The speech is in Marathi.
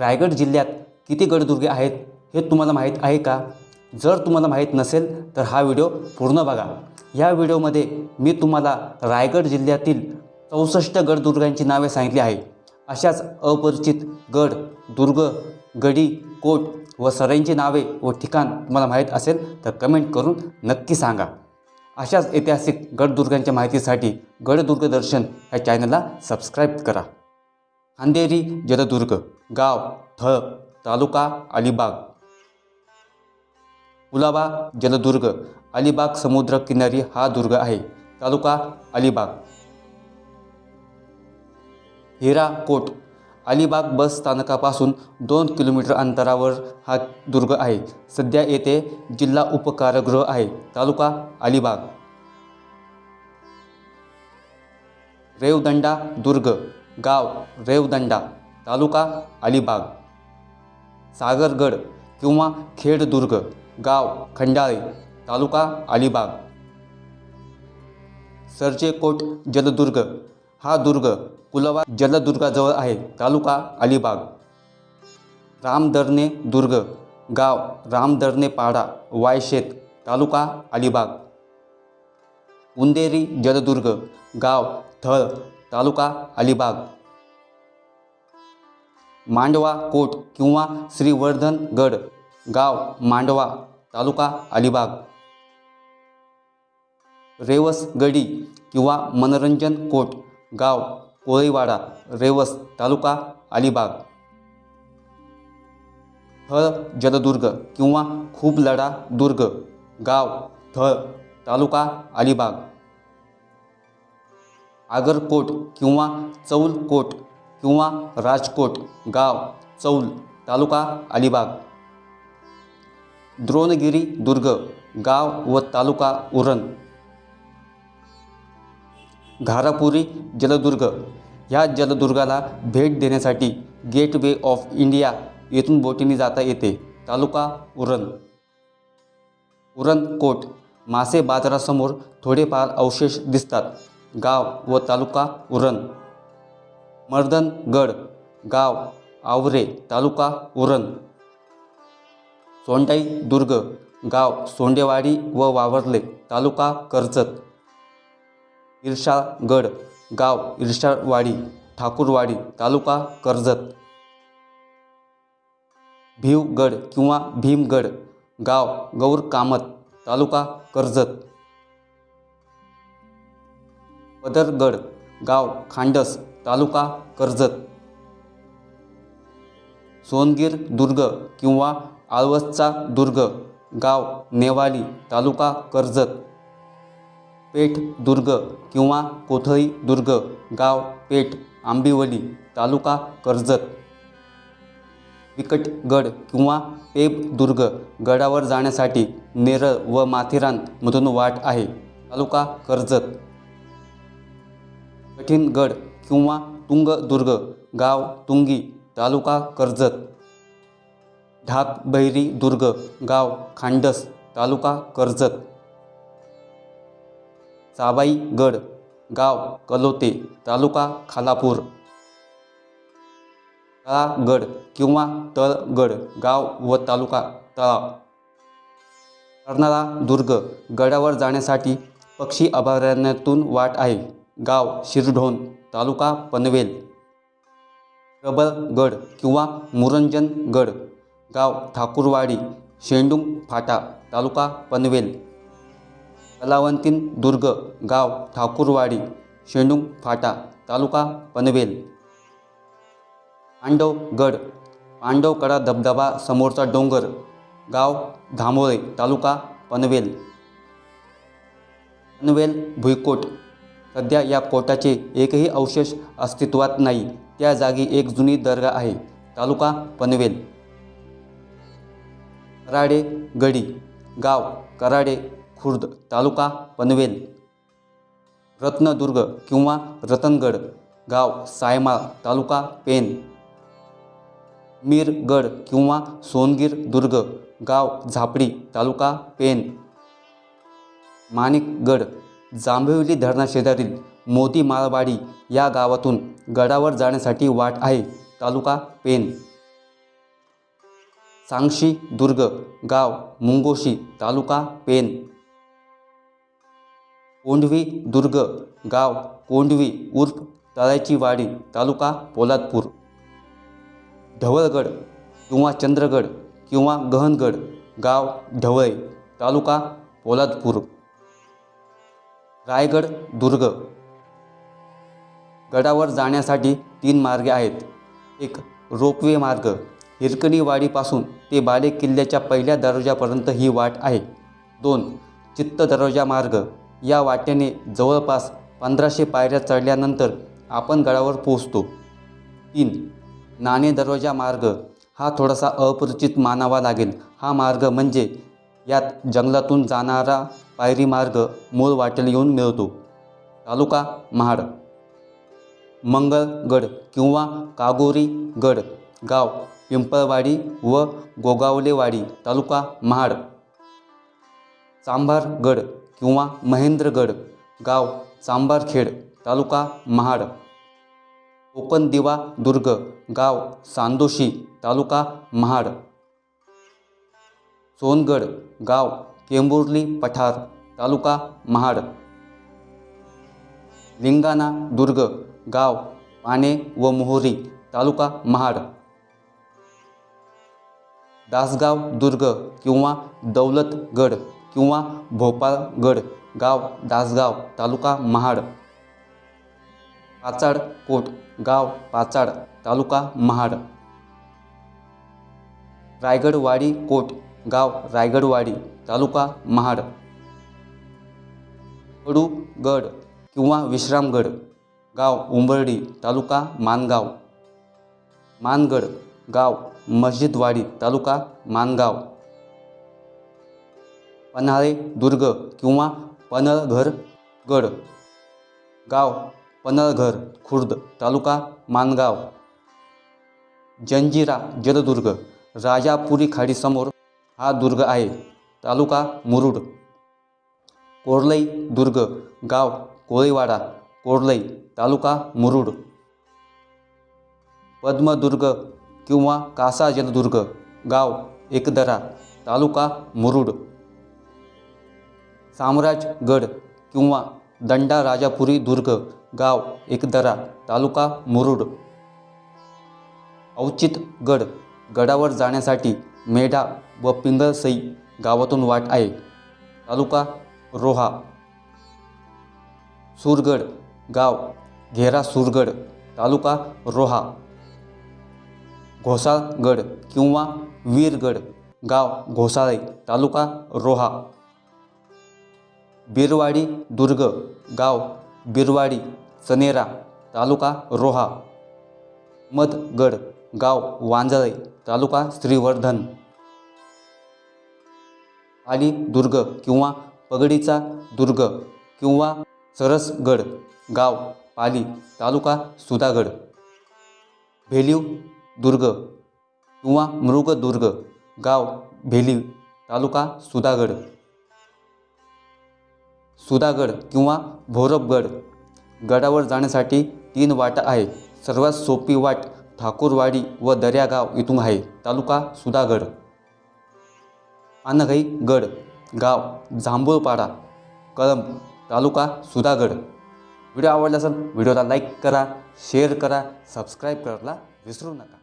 रायगड जिल्ह्यात किती गडदुर्गे आहेत हे तुम्हाला माहीत आहे का? जर तुम्हाला माहीत नसेल तर हा व्हिडिओ पूर्ण बघा. या व्हिडिओमध्ये मी तुम्हाला रायगड जिल्ह्यातील चौसष्ट गडदुर्गांची नावे सांगितली आहे अशाच अपरिचित गड दुर्ग गडी कोट व सरांची नावे व ठिकाण तुम्हाला माहीत असेल तर कमेंट करून नक्की सांगा. अशाच ऐतिहासिक गडदुर्गांच्या माहितीसाठी गडदुर्ग दर्शन ह्या चॅनलला सबस्क्राईब करा. खांदेरी जलदुर्ग गाव थळ तालुका अलिबाग. कुलाबा जलदुर्ग अलिबाग समुद्र किनारी हा दुर्ग आहे. तालुका अलिबाग. हिरा कोट अलिबाग बस स्थानकापासून दोन किलोमीटर अंतरावर हा दुर्ग आहे. सध्या येथे जिल्हा उपकारगृह आहे. तालुका अलिबाग. रेवदंडा दुर्ग. गाव रेवदंडा तालुका अलिबाग सागरगड किंवा खेडदुर्ग गाव खंडाळे तालुका अलिबाग. सरजेकोट जलदुर्ग हा दुर्ग कुलवा जलदुर्गाजवळ आहे तालुका अलिबाग. रामदरणे दुर्ग गाव रामदरणे पाडा वायशेत तालुका अलिबाग. उंदेरी जलदुर्ग गाव थळ तालुका अलिबाग. मांडवा कोट किंवा श्रीवर्धनगड गाव मांडवा तालुका अलिबाग. रेवसगडी किंवा मनोरंजन कोट गाव कोळीवाडा रेवस तालुका अलिबाग. थळ जलदुर्ग किंवा खूप लढा दुर्ग गाव थळ तालुका अलिबाग. आगरकोट किंवा चौलकोट किंवा राजकोट गाव चौल तालुका अलिबाग. द्रोणगिरी दुर्ग गाव व तालुका उरण. घारापुरी जलदुर्ग. ह्या जलदुर्गाला भेट देण्यासाठी गेटवे ऑफ इंडिया येथून बोटीने जाता येते. तालुका उरण. उरण कोट मासे बाजारासमोर थोडेफार अवशेष दिसतात. गाव व तालुका उरण. मर्दनगड गाव आवरे तालुका उरण. सोंडाई दुर्ग गाव सोंडेवाडी व वावरले तालुका कर्जत. इर्षागड गाव इर्षावाडी ठाकूरवाडी तालुका कर्जत. भीवगड किंवा भीमगड गाव गौर कामत तालुका कर्जत. पदरगड गाव खांडस तालुका कर्जत. सोनगीर दुर्ग किंवा आळवसचा दुर्ग गाव नेवाली तालुका कर्जत. पेठ दुर्ग किंवा कोथळी दुर्ग गाव पेठ आंबिवली तालुका कर्जत. विकटगड किंवा पेब दुर्ग गडावर जाण्यासाठी नेरळ व माथेरानमधून वाट आहे. तालुका कर्जत. कठीणगड किंवा तुंगदुर्ग गाव तुंगी तालुका कर्जत ढाकबैरी दुर्ग गाव खांडस तालुका कर्जत चाबाईगड गाव कलोते तालुका खालापूर तळागड किंवा तळगड गाव व तालुका तळा कर्नाळा दुर्ग गडावर जाण्यासाठी पक्षी अभयारण्यातून वाट आहे. गाव शिरढोण तालुका पनवेल. प्रबळगड किंवा मुरंजनगड गाव ठाकूरवाडी शेंडुंग फाटा तालुका पनवेल. कलावंतीन दुर्ग गाव ठाकूरवाडी शेंडुंग फाटा तालुका पनवेल. पांडवगड पांडवकडा धबधबा समोरचा डोंगर गाव धामोळे तालुका पनवेल. पनवेल भुईकोट सध्या या कोटाचे एकही अवशेष अस्तित्वात नाही. त्या जागी एक जुनी दर्गा आहे. तालुका पनवेल. कराडे गडी. गाव कराडे खुर्द. तालुका पनवेल. रत्नदुर्ग किंवा रतनगड. गाव सायमाळ. तालुका पेन मीरगड किंवा सोनगीर दुर्ग गाव झापडी. तालुका पेन माणिकगड. जांभिवली धरणाशेजारील मोती माळवाडी या गावातून गडावर जाण्यासाठी वाट आहे. तालुका पेन सांगशी दुर्ग गाव मुंगोशी तालुका पेन कोंढवी दुर्ग गाव कोंढवी उर्फ तळाची वाडी तालुका पोलादपूर. ढवळगड किंवा चंद्रगड किंवा गहनगड गाव ढवळे तालुका पोलादपूर. रायगड दुर्ग. गडावर जाण्यासाठी तीन मार्गे आहेत. एक रोपवे मार्ग. हिरकणीवाडीपासून ते बाले किल्ल्याच्या पहिल्या दरवाजापर्यंत ही वाट आहे. दोन चित्त दरवाजा मार्ग. या वाटेने जवळपास पंधराशे पायऱ्या चढल्यानंतर आपण गडावर पोहोचतो. तीन नाणे दरवाजा मार्ग. हा थोडासा अपरिचित मानावा लागेल. हा मार्ग म्हणजे यात जंगलातून जाणारा पायरी मार्ग मूळ वाटेला येऊन मिळतो. तालुका महाड. मंगळगड किंवा कागोरी गड गाव पिंपळवाडी व गोगावलेवाडी तालुका महाड. चांभारगड किंवा महेंद्रगड गाव चांभारखेड तालुका महाड. कोकण दिवा दुर्ग गाव सांदोशी तालुका महाड. सोनगड गाव केंबुर्ली पठार तालुका महाड. लिंगाणा दुर्ग गाव पाने व मोहरी तालुका महाड. दासगाव दुर्ग किंवा दौलतगड किंवा भोपाळगड गाव दासगाव तालुका महाड. पाचाड कोट गाव पाचाड तालुका महाड. रायगडवाडी कोट गाव रायगडवाडी तालुका महाड. कडूगड किंवा विश्रामगड गाव उंबर्डी तालुका मानगाव. मानगड गाव मस्जिदवाडी तालुका मानगाव. पन्हाळे दुर्ग किंवा पनळघर गड गाव पनळघर खुर्द तालुका मानगाव. जंजिरा जलदुर्ग राजापुरी खाडीसमोर हा दुर्ग आहे. तालुका मुरुड. कोरलई दुर्ग गाव कोळीवाडा कोरलई तालुका मुरुड. पद्मदुर्ग किंवा कासा जलदुर्ग गाव एकदरा तालुका मुरुड. साम्राजगड किंवा दंडा राजापुरी दुर्ग गाव एकदरा तालुका मुरुड. औचितगड गडावर जाण्यासाठी मेढा व पिंगळसई गावातून वाट आहे. तालुका रोहा. सुरगड गाव घेरा सुरगड तालुका रोहा. घोसाळगड किंवा वीरगड गाव घोसाळे तालुका रोहा. बिरवाडी दुर्ग गाव बिरवाडी चनेरा तालुका रोहा. मधगड गाव वांजळे तालुका श्रीवर्धन. पाली दुर्ग किंवा पगडीचा दुर्ग किंवा सरसगड गाव पाली तालुका सुधागड. भेलीव दुर्ग किंवा मृगदुर्ग गाव भेलीव तालुका सुधागड. सुधागड किंवा भोरपगड गडावर जाण्यासाठी तीन वाटा आहे. सर्वात सोपी वाट ठाकूरवाडी व दर्यागाव इथून आहे. तालुका सुधागड. पानघई गड गाव जांभूळपाडा कळंब तालुका सुधागड. व्हिडिओ आवडला असेल व्हिडिओला लाईक करा शेअर करा सबस्क्राईब करायला विसरू नका.